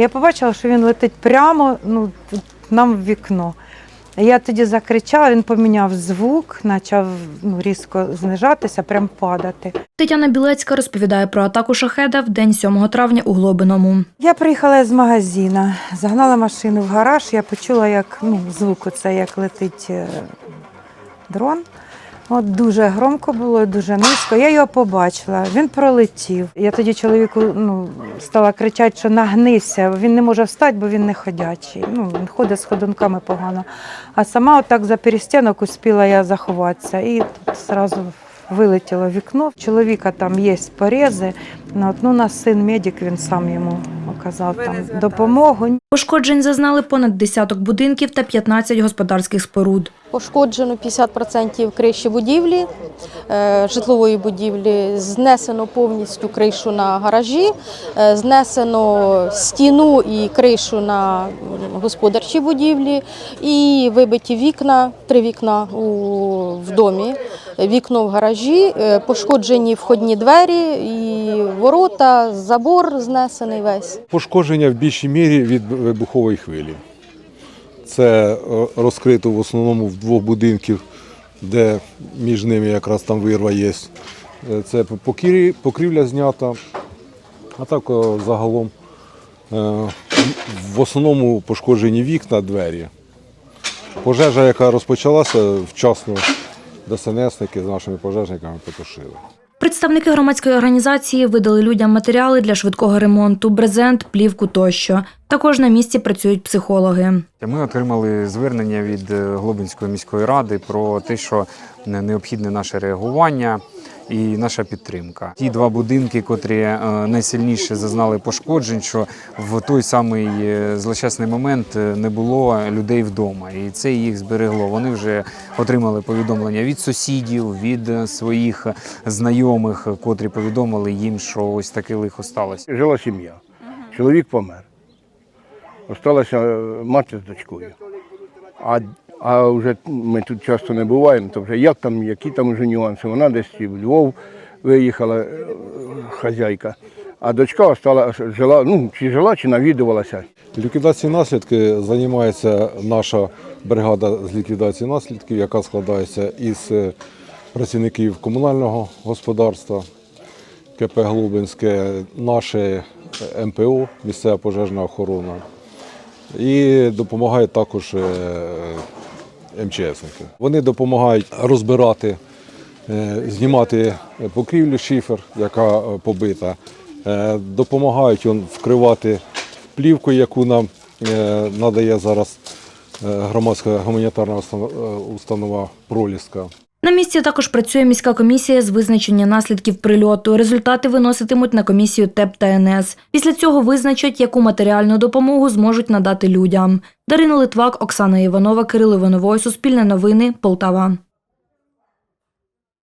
Я побачила, що він летить прямо ну, нам в вікно. Я тоді закричала, він поміняв звук, почав ну, різко знижатися, прям падати. Тетяна Білецька розповідає про атаку шахеда в день 7 травня у Глобиному. Я приїхала з магазину, загнала машину в гараж, я почула, як ну, звук оце, як летить е, дрон. От дуже громко було, дуже низько. Я його побачила, він пролетів. Я тоді чоловіку ну, стала кричати, що нагнися. Він не може встати, бо він не ходячий. Ну, він ходить з ходунками погано. А сама отак за перестінок успіла я заховатися. І тут одразу вилетіло вікно. Чоловіка там є порізи. Ну, от, ну, у нас син медик, він сам йому оказав там допомогу. Пошкоджень зазнали понад десяток будинків та 15 господарських споруд. Пошкоджено 50% криші будівлі, е, житлової будівлі, знесено повністю кришу на гаражі, е, знесено стіну і кришу на м, господарчі будівлі, і вибиті вікна, три вікна у, в домі, вікно в гаражі, е, пошкоджені входні двері і ворота, забор знесений весь. Пошкодження в більшій мірі від вибухової хвилі. Це е, розкрито в основному в двох будинків, де між ними якраз там вирва є. Е, Це покрівля знята, а так е, загалом в основному пошкоджені вікна, двері. Пожежа, яка розпочалася, вчасно ДСНСники з нашими пожежниками потушили. Представники громадської організації видали людям матеріали для швидкого ремонту, брезент, плівку тощо. Також на місці працюють психологи. Ми отримали звернення від е, Глобинської міської ради про те, що необхідне наше реагування і наша підтримка. Ті два будинки, котрі е, найсильніше зазнали пошкоджень, що в той самий е, злочасний момент е, не було людей вдома, і це їх зберегло. Вони вже отримали повідомлення від сусідів, від своїх знайомих, котрі повідомили їм, що ось таке лихо сталося. Жила сім'я. Чоловік помер. Осталася мати з дочкою. А, а вже ми тут часто не буваємо, то вже як там, які там вже нюанси. Вона десь в Львов виїхала е, хазяйка, а дочка остала, жила, ну, чи жила, чи навідувалася. Ліквідації наслідки займається наша бригада з ліквідації наслідків, яка складається із е, працівників комунального господарства, КП Глубинське, наше МПО, місцева пожежна охорона. І допомагають також е, МЧСники. Вони допомагають розбирати, е, знімати покрівлю шифер, яка е, побита. Е, Допомагають вкривати плівку, яку нам надає зараз громадська гуманітарна установа Проліска. На місці також працює міська комісія з визначення наслідків прильоту. Результати виноситимуть на комісію ТЕП та НС. Після цього визначать, яку матеріальну допомогу зможуть надати людям. Дарина Литвак, Оксана Іванова, Кирило Івановой, Суспільне новини, Полтава.